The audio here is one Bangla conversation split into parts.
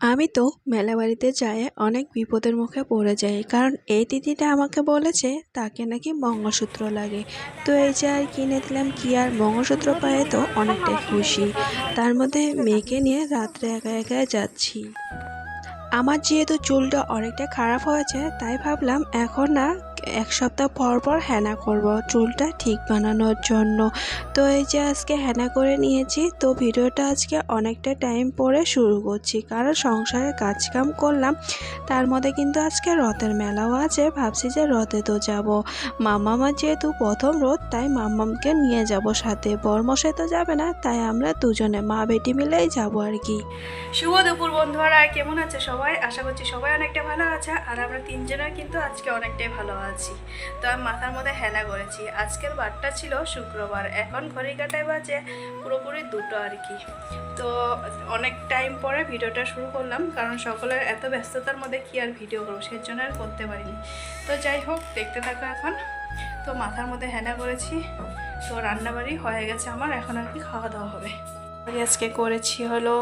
আমি তো মেলা বাড়িতে যাই অনেক বিপদের মুখে পড়ে যাই, কারণ এই দিদিটা আমাকে বলেছে তাকে নাকি মঙ্গলসূত্র লাগে। তো এই যে আর কিনে দিলাম কি আর মঙ্গলসূত্র পায়ে তো অনেকটাই খুশি। তার মধ্যে মেয়েকে নিয়ে রাত্রে একা একা যাচ্ছি। আমার যেহেতু চুলটা অনেকটা খারাপ হয়েছে, তাই ভাবলাম এখন না এক সপ্তাহ পর পর হেনা করব চুলটা ঠিক বানানোর জন্য। তো এই যে আজকে হেনা করে নিয়েছি, তো ভিডিওটা আজকে অনেকটা টাইম পরে শুরু করছি। কারণ সংসারে কাজকাম করলাম, তার মধ্যে কিন্তু আজকে রথের মেলাও আছে, ভাবছি যে রথে তো যাব। মামামার যেহেতু প্রথম রথ, তাই মামামকে নিয়ে যাব সাথে। বরমশাই তো যাবে না, তাই আমরা দুজনে মা বেটি মিলেই যাব আর কি। শুভ দুপুর বন্ধুরা কেমন আছে সবাই? আশা করছি সবাই অনেকটা ভালো আছে, আর আমরা তিনজনের কিন্তু আজকে অনেকটাই ভালো আছি। তো আমি মাথার মধ্যে হেনা করেছি। আজকের বারটা ছিল শুক্রবার। এখন ঘড়ি কাটায় বাজে পুরোপুরি দুটো আর কি। তো অনেক টাইম পরে ভিডিওটা শুরু করলাম, কারণ সকলের এত ব্যস্ততার মধ্যে কি আর ভিডিও করব, সেই জন্য আর করতে পারিনি। তো যাই হোক, দেখতে থাকো এখন। তো মাথার মধ্যে হেনা করেছি। তো রান্নাবাড়ি হয়ে গেছে আমার, এখন আর কি খাওয়া দাওয়া হবে। আজকে করেছি হলো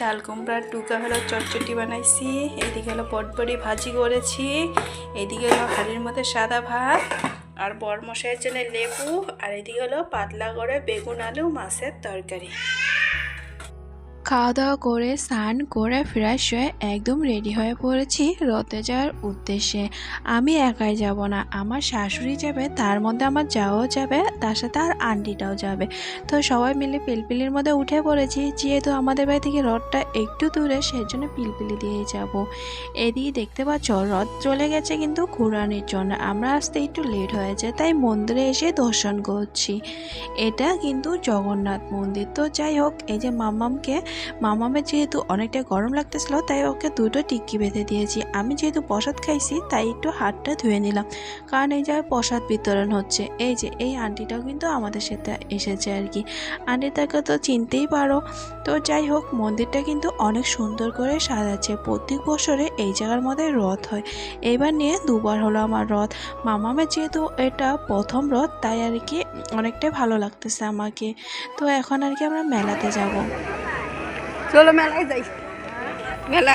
চাল কুমড়ার টুকা হলো চটচটি বানাইছি, এদিকে হলো বটবড়ি ভাজি করেছি, এদিকে হলো হাড়ির মধ্যে সাদা ভাত আর বরমশাইয়ের জন্য লেবু, আর এদিকে হলো পাতলা করে বেগুন আলু মাছের তরকারি। খাওয়া দাওয়া করে, স্নান করে ফ্রেশ হয়ে একদম রেডি হয়ে পড়েছি রথে যাওয়ার উদ্দেশ্যে। আমি একাই যাব না, আমার শাশুড়ি যাবে, তার মধ্যে আমার যাওয়াও যাবে, তার সাথে আর আন্টিটাও যাবে। তো সবাই মিলে পিলপিলির মধ্যে উঠে পড়েছি, যেহেতু আমাদের বাড়ি থেকে রথটা একটু দূরে সেই জন্য পিলপিলি দিয়ে যাব। এদিকে দেখতে পাচ্ছ, রথ চলে গেছে কিন্তু ঘুরানির জন্য। আমরা আসতে একটু লেট হয়েছে, তাই মন্দিরে এসে দর্শন করছি। এটা কিন্তু জগন্নাথ মন্দির। তো যাই হোক, এই যে মামামকে মামামের যেহেতু অনেকটা গরম লাগতেছিল, তাই ওকে দুটো টিক্কি বেঁধে দিয়েছি। আমি যেহেতু প্রসাদ খাইছি, তাই একটু হাতটা ধুয়ে নিলাম। কারণ এই জায়গায় প্রসাদ বিতরণ হচ্ছে, এই যে, এই আন্টিটাও কিন্তু আমাদের সাথে এসেছে আর কি। আন্টিটাকে তো চিনতেই পারো। তো যাই হোক, মন্দিরটা কিন্তু অনেক সুন্দর করে সাজাচ্ছে। প্রত্যেক বছরে এই জায়গার মধ্যে রথ হয়। এইবার নিয়ে দুবার হলো আমার রথ। মামামের যেহেতু এটা প্রথম রথ, তাই আর কি অনেকটাই ভালো লাগতেছে আমাকে। তো এখন আর কি আমরা মেলাতে যাব। চলো মেলায় যাই মেলা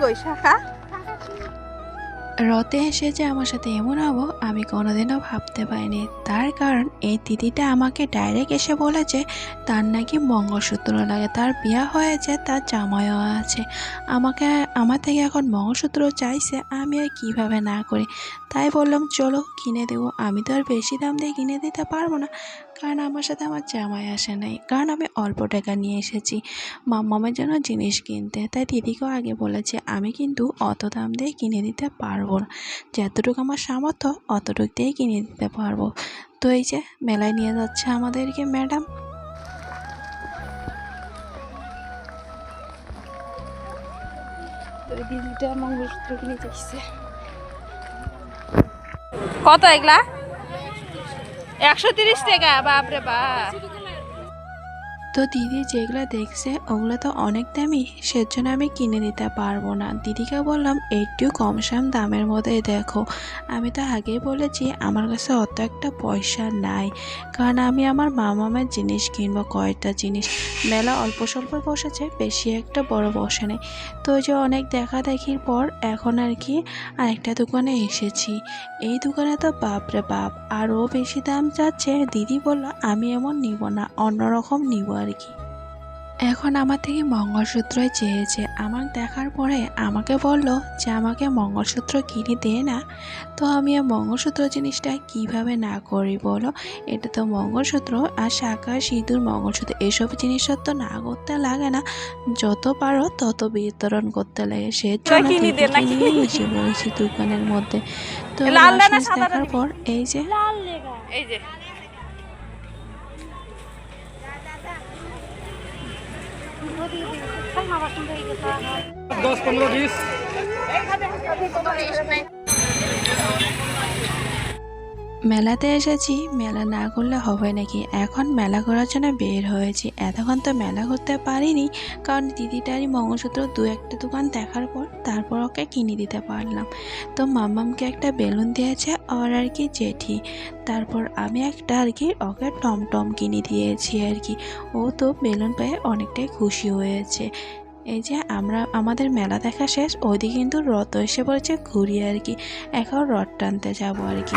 কই শাখা রথে এসে যে আমার সাথে এমন হব, আমি কোনোদিনও ভাবতে পারিনি। তার কারণ, এই দিদিটা আমাকে ডাইরেক্ট এসে বলেছে, তার নাকি মঙ্গলসূত্র লাগে। তার বিয়া হয়েছে, তার জামাইও আছে। আমাকে, আমার থেকে এখন মঙ্গলসূত্র চাইছে, আমি আর কীভাবে না করি? তাই বললাম, চলো, কিনে দেবো। আমি তো আর বেশি দাম দিয়ে কিনে দিতে পারব না। কারণ আমার সাথে আমার জামাই আসে নাই। কারণ আমি অল্প টাকা নিয়ে এসেছি। মামামের জন্য জিনিস কিনতে। তাই দিদিকেও আগে বলেছে, আমি কিন্তু অত দাম দিয়ে কিনে দিতে পারব না। যতটুকু আমার সামর্থ্য অতটুকু দিয়েই কিনে দিতে পারব। তো এই যে মেলায় নিয়ে যাচ্ছে আমাদেরকে ম্যাডাম। কত এগুলা? একশো তিরিশ টাকা বাপরে বাপ। তো দিদি যেগুলো দেখছে, ওগুলো তো অনেক দামি, সেজন্য আমি কিনে দিতে পারব না। দিদিকে বললাম, একটু কম সম দামের মধ্যে দেখো। আমি তো আগেই বলেছি, আমার কাছে অত একটা পয়সা নাই। কারণ আমি আমার মামামের জিনিস কিনবো, কয়েকটা জিনিস। মেলা অল্প স্বল্প বসেছে, বেশি একটা বড় বসে নেই। তো যে অনেক দেখা দেখির পর এখন আর কি আরেকটা দোকানে এসেছি। এই দোকানে তো বাপরে বাপ, আরও বেশি দাম যাচ্ছে। দিদি বলল, আমি এমন নিব না, অন্যরকম নিব। আর কি এখন আমার থেকে মঙ্গলসূত্রই চেয়েছে আমার দেখার পরে আমাকে বলল যে আমাকে মঙ্গলসূত্র কিনে দে না। তো আমি মঙ্গলসূত্র জিনিসটা কীভাবে না করি বলো? এটা তো মঙ্গলসূত্র আর শাখা সিঁদুর মঙ্গলসূত্র এসব জিনিসের তো না করতে লাগে না। যত পারো তত বিতরণ করতে লাগে। সে কিনে এসে বলছি দোকানের মধ্যে। তো দেখার পর এই যে এই যে। দশ পনেরো বিশ। মেলাতে এসেছি, মেলা না করলে হবে নাকি? এখন মেলা করার জন্য বের হয়েছি। এতক্ষণ তো মেলা করতে পারিনি, কারণ দিদিটারই মঙ্গলসূত্র দু একটা দোকান দেখার পর তারপর ওকে কিনে দিতে পারলাম। তো মাম্মামকে একটা বেলুন দিয়েছে আর আর কি জেঠি। তারপর আমি একটা আর কি ওকে টমটম কিনে দিয়েছি আর কি। ও তো বেলুন পেয়ে অনেকটাই খুশি হয়েছে। এই যে আমরা, আমাদের মেলা দেখা শেষ, ওইদিকে কিন্তু রথ এসে পড়েছে ঘুরিয়ে আর কি। এখন রথ টানতে যাব আর কি।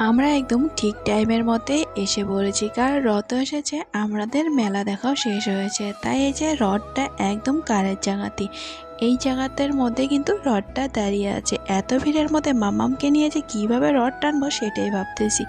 আমরা একদম ঠিক টাইমের মতে এসে পড়েছি, কারণ রথ এসেছে, আমাদের মেলা দেখাও শেষ হয়েছে। তাই এই যে রথটা একদম কারের জায়গাতে এই জায়গাটার মধ্যে কিন্তু রথটা দাঁড়িয়ে আছে। এত ভিড়ের মধ্যে মামামকে নিয়ে যে কীভাবে রথ টানবো সেটাই ভাবতেছি।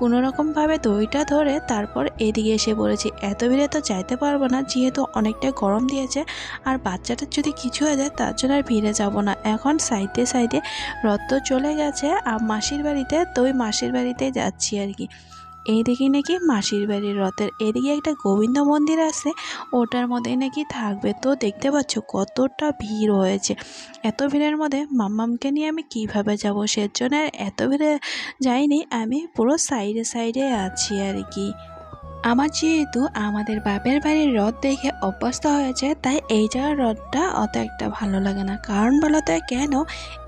কোনো রকমভাবে দইটা ধরে তারপর এদিকে এসে বলেছি, এত ভিড়ে তো যাইতে পারব না, যেহেতু অনেকটা গরম দিয়েছে, আর বাচ্চাটার যদি কিছু হয়ে যায় তার জন্য আর ভিড়ে যাব না। এখন সাইডে সাইডে রথ তো চলে গেছে, আর মাসির বাড়িতে তো ওই মাসির বাড়িতে যাচ্ছি আর কি। এইদিকে নাকি মাসির বাড়ির রথের এদিকে একটা গোবিন্দ মন্দির আছে, ওটার মধ্যে নাকি থাকবে। তো দেখতে পাচ্ছ কতটা ভিড় হয়েছে। এত ভিড়ের মধ্যে মাম্মামকে নিয়ে আমি কীভাবে যাব সেজন্য আর এত ভিড়ে যাইনি, আমি পুরো সাইডে সাইডে আছি আর কি। আমার যেহেতু আমাদের বাপের বাড়ির রথ দেখে অভ্যস্ত হয়েছে, তাই এই জায়গার রথটা অত একটা ভালো লাগে না। কারণ বলতে কেন?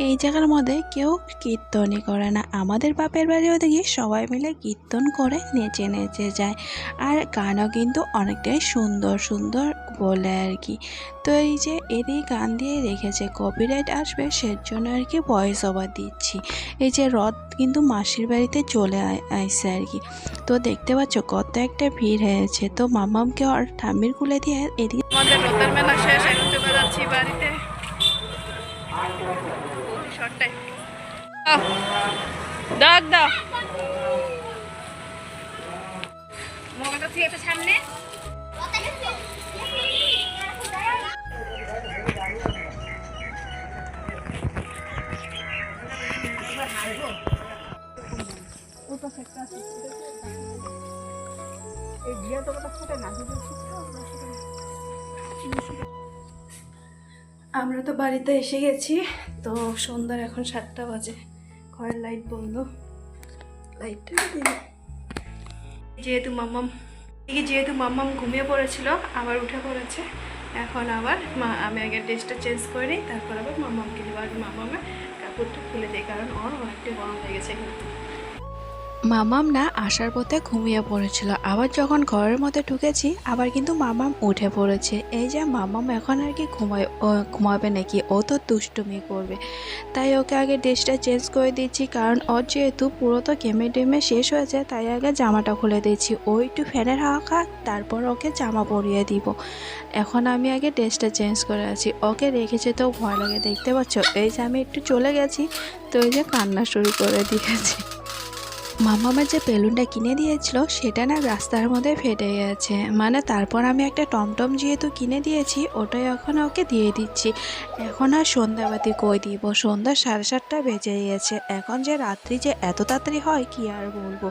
এই জায়গার মধ্যে কেউ কীর্তনই করে না। আমাদের বাপের বাড়িও দেখি সবাই মিলে কীর্তন করে নেচে নেচে যায়। আর গানও কিন্তু অনেকটাই সুন্দর সুন্দর বলে আর কি। তো এই যে এদিকে গান দিয়ে রেখেছে কপিরাইট আসবে সেজন্য আর কি ভয়েস ওভার দিচ্ছি। এই যে রথ কিন্তু মাসির বাড়িতে চলে আইসে আর কি। তো দেখতে পাচ্ছ কত একটা ভিড় হয়েছে। তো মামামকে আর ঠাম্মির কুলে দিয়ে এদিকে আমাদের মেলা শেষ এখন চলে যাচ্ছি বাড়িতে। দাগ দাও সামনে। আমরা তো বাড়িতে এসে গেছি, তো সন্ধ্যার এখন সাতটা বাজে। ঘরের লাইট বন্ধ। লাইটটা যেহেতু মাম্মাম যেহেতু মাম্মাম ঘুমিয়ে পড়েছিল, আবার উঠে পড়েছে। এখন আবার মা, আমি আগে ড্রেসটা চেঞ্জ করে নিই, তারপর আবার মাম্মামকে দিব আগে মাম্মামে কাপড়টা খুলে দিই, কারণ ওর অনেকটা গরম লেগেছে কিন্তু মামাম না আসার পথে ঘুমিয়ে পড়েছিল। আবার যখন ঘরের মধ্যে ঢুকেছি, আবার কিন্তু মামাম উঠে পড়েছে। এই যে মামাম এখন আর কি ঘুমায় ঘুমাবে নাকি? ও তো দুষ্টুমি করবে। তাই ওকে আগে ড্রেসটা চেঞ্জ করে দিচ্ছি, কারণ ওর যেহেতু পুরো তো ঘেমে ডেমে শেষ হয়েছে, তাই আগে জামাটা খুলে দিচ্ছি। ও একটু ফ্যানের হাওয়া খাক, তারপর ওকে জামা পরিয়ে দিব। এখন আমি আগে ড্রেসটা চেঞ্জ করে আছি। ওকে রেখেছে তো ভয় লাগে, দেখতে পাচ্ছ? এই যে আমি একটু চলে গেছি, তো এই যে কান্না শুরু করে দিয়েছি। মামামের যে বেলুনটা কিনে দিয়েছিল, সেটা না রাস্তার মধ্যে ফেটে গেছে। মানে তারপর আমি একটা টমটম যেহেতু কিনে দিয়েছি, ওটাই এখন ওকে দিয়ে দিচ্ছি। এখন আর সন্ধ্যাবাতি কই দিব? সন্ধ্যা সাড়ে সাতটা বেজে গিয়েছে এখন যে রাত্রি যে এত তাড়াতাড়ি হয়, কি আর বলব?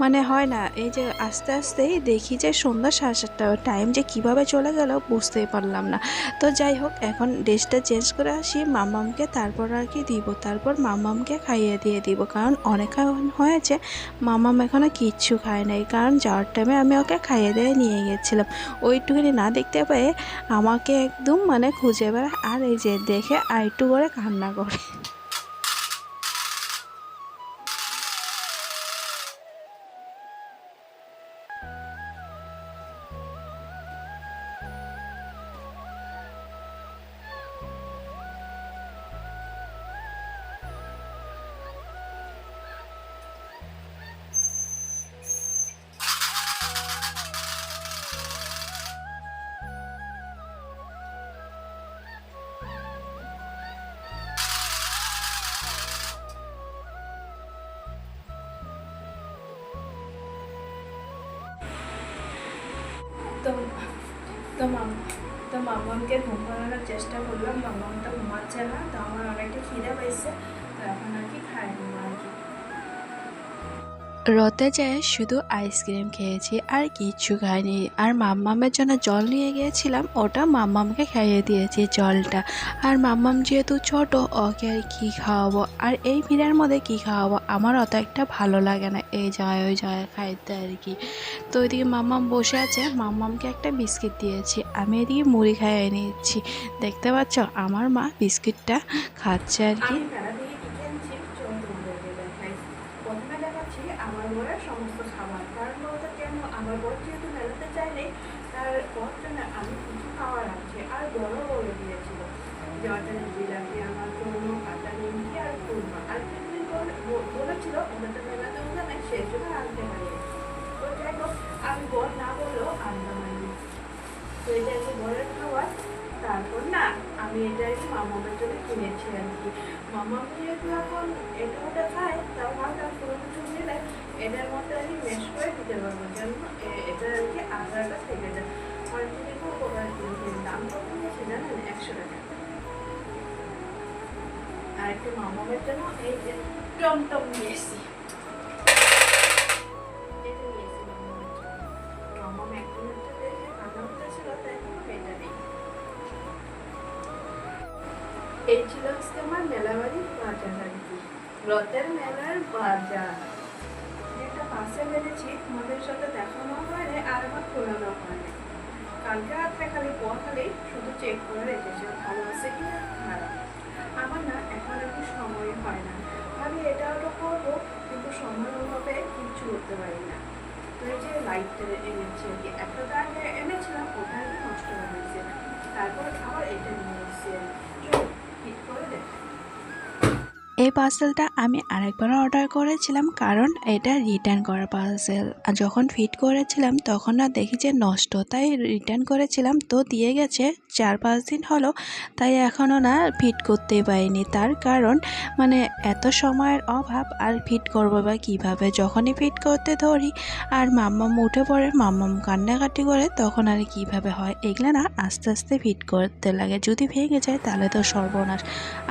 মানে হয় না, এই যে আস্তে আস্তেই দেখি যে সন্ধ্যা সাড়ে সাতটা টাইম যে কীভাবে চলে গেল, বুঝতেই পারলাম না। তো যাই হোক, এখন ড্রেসটা চেঞ্জ করে আসি, মামামকে তারপর আর কি দিব? তারপর মামামকে খাইয়ে দিয়ে দিব। কারণ অনেকক্ষণ হয়েছে মামাম এখনও কিচ্ছু খায় নাই, কারণ যাওয়ার টাইমে আমি ওকে খাইয়ে দিয়ে নিয়ে গেছিলাম। ওইটুকুনি না দেখতে পেয়ে আমাকে একদম মানে খুঁজে বেড়ায়, আর এই যে দেখে আইটু করে কান্না করে। মামামকে ঘুম পাড়ানোর চেষ্টা করলাম মামাম তো ঘুমাচ্ছে না তো আমার অনেকটা খিদে পেয়েছে রতে যায় শুধু আইসক্রিম খেয়েছি আর কিচ্ছু খাইনি। আর মাম্মামের জন্য জল নিয়ে গিয়েছিলাম, ওটা মাম্মামকে খাইয়ে দিয়েছি জলটা। আর মাম্মাম যেহেতু ছোট, ওকে আর কী খাওয়াবো? আর এই ভিড়ের মধ্যে কী খাওয়াবো? আমার অত একটা ভালো লাগে না, এই জায়গায় ওই জায়গায় খাইতে আর কি। তো ওইদিকে মাম্মাম বসে আছে, মাম্মামকে একটা বিস্কিট দিয়েছি। আমি এদিকে মুড়ি খাইয়ে নিচ্ছি। দেখতে পাচ্ছ? আমার মা বিস্কিটটা খাচ্ছে আর কি আনছি চলো তোমাদেরকে দেখাই প্রথমে দেখাচ্ছি আমার বরের সমস্ত খাবার। কারণ বলতে কেন, আমার বর যেহেতু মেলাতে চাইলে তার বর জন্য আমি কিছু খাবার আনছি আর বড় বলে দিয়েছিল জর্দান জিলাপি আমার জন্য? কাঁচা নিমকি আর কুরমা। আর কিছুদিন বলেছিল ওদের তো মেলাতে ওখানে সেই জন্য আনতে পারি তো যাই হোক, আমি বর না বললেও আনলাম আমি তো হচ্ছে বরের খাবার তারপর না, আমি এটা কি মামামের জন্য কিনেছি আর কি। মামা যেহেতু এখন এটা ওটা খায়, তাও ভাবলাম কোনো কিছু নিলে এটার মধ্যে কি মেশ করে দিতে পারব। যেন এটা আর কি আধারটা থেকে যায় আর যদি করব আর কি এর দাম কত নিয়েছে জানেন? একশো টাকা। আর একটু মামামের জন্য এই যে টমটম নিয়েছি। এই ছিল আজকে আমার মেলাবাড়ির বাজার আর কি। রথের মেলার বাজার। একটা পাশে বেড়েছি তোমাদের সাথে দেখানো হয়নি, আর আমার খোলানো হয়নি। কালকে রাত্রে খালি পর শুধু চেক করে রেখেছে, ভালো আছে কি খারাপ। আমার না এখন কি সময় হয় না। ভাবি এটা ওটা করব, কিন্তু সময় অভাবে কিচ্ছু করতে পারি না। তো এই যে লাইটটা এনেছি আর কি। একটা আগে এনেছিলাম, ওটা নষ্ট হয়ে গেছে। তারপর আবার এটা নিয়ে এসেছি আর কি। চলো, ঠিক করে দেখাই এই পার্সেলটা আমি আরেকবার অর্ডার করেছিলাম, কারণ এটা রিটার্ন করা পার্সেল আর যখন ফিট করেছিলাম, তখন না দেখি যে নষ্ট, তাই রিটার্ন করেছিলাম। তো দিয়ে গেছে, চার পাঁচ দিন হলো, তাই এখনও না ফিট করতেই পারিনি। তার কারণ মানে এত সময়ের অভাব, আর ফিট করব বা কীভাবে? যখনই ফিট করতে ধরি, আর মাম্মাম উঠে পড়ে, মাম্মাম কান্নাকাটি করে, তখন আর কীভাবে হয়? এগুলো না আস্তে আস্তে ফিট করতে লাগে। যদি ভেঙে যায়, তাহলে তো সর্বনাশ।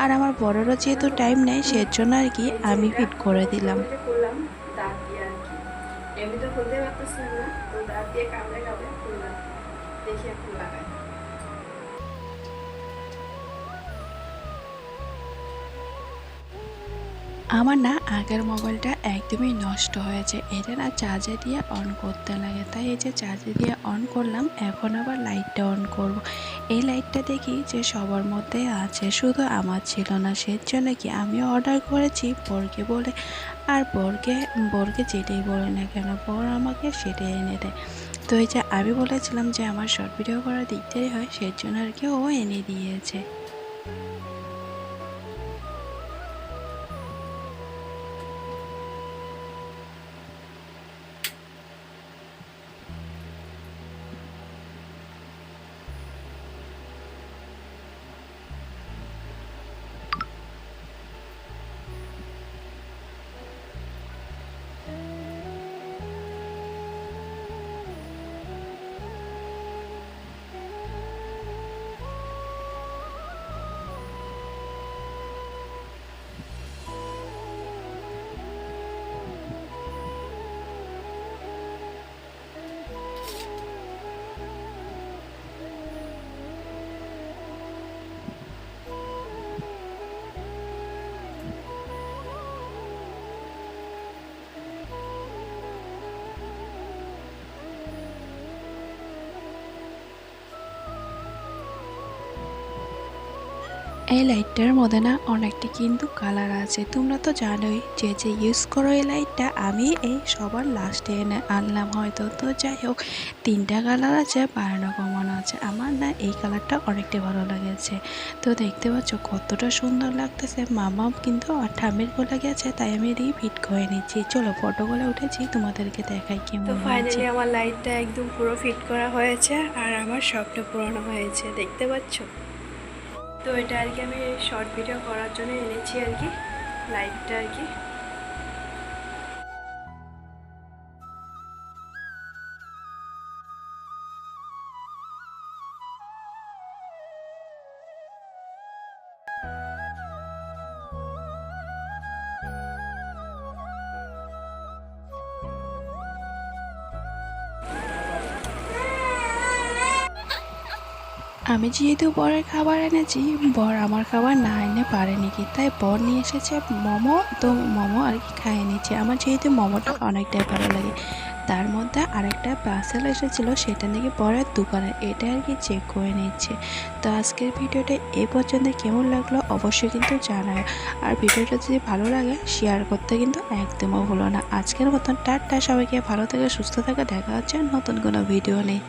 আর আমার বড়রও যেহেতু টাইম নেই সেজন্য আর কি আমি ফিট করে দিলাম। এমনি তো খুলতে পারতেছিলাম না, তো দাঁত দিয়ে কামড়ে কামড়ে খুললাম। দেখি লাগাই আমার না আগের মোবাইলটা একদমই নষ্ট হয়েছে। এটা না চার্জে দিয়ে অন করতে লাগে। তাই এই যে চার্জে দিয়ে অন করলাম, এখন আবার লাইটটা অন করব। এই লাইটটা দেখি যে সবার মধ্যে আছে, শুধু আমার ছিল না সে জন্য কি আমি অর্ডার করেছি? বরকে বলে, আর বরকে বরকে যেটাই বলে না কেন, বর আমাকে সেটাই এনে দেয়। তো এই যে আমি বলেছিলাম যে আমার শর্ট ভিডিও করার দিক হয় সেজন্য আর কি ও এনে দিয়েছে। এই লাইটটার মধ্যে না অনেকটা কিন্তু কালার আছে। তোমরা তো জানোই যে যে ইউজ করো এই লাইটটা আমি এই সবার লাস্টে এনে আনলাম হয়তো। তো যাই হোক তিনটা কালার আছে বাড়ানো কমানো আছে। আমার না এই কালারটা অনেকটা ভালো লেগেছে। তো দেখতে পাচ্ছ কতটা সুন্দর লাগতেছে। মামা কিন্তু আর ঠামের বলে গেছে তাই আমি ফিট করে নিচ্ছি। চলো ফটোগুলো উঠেছি তোমাদেরকে দেখাই তো কেমন ফাইনালি আমার লাইটটা একদম পুরো ফিট করা হয়েছে আর আমার শখটা পূরণ হয়েছে। দেখতে পাচ্ছ? তো এটা আর কি আমি শর্ট ভিডিও করার জন্য এনেছি আর কি লাইটটা আর কি। আমি যেহেতু বরের খাবার এনেছি, বর আমার খাবার না এনে পারেনি কি? তাই বর নিয়ে এসেছে মোমো। তো মোমো আর কি খাইয়ে নিচ্ছে। আমার যেহেতু মোমোটা অনেকটাই ভালো লাগে। তার মধ্যে আরেকটা পার্সেল এসেছিল, সেটা নাকি বরের দোকানে এটা আর কি চেক করে নিচ্ছে। তো আজকের ভিডিওটা এ পর্যন্ত। কেমন লাগল অবশ্যই কিন্তু জানায় আর ভিডিওটা যদি ভালো লাগে শেয়ার করতে কিন্তু একদমও ভুলো না। আজকের মতন টাটা। সবাইকে ভালো থেকে, সুস্থ থাকা। দেখা হচ্ছে নতুন কোনো ভিডিও নেই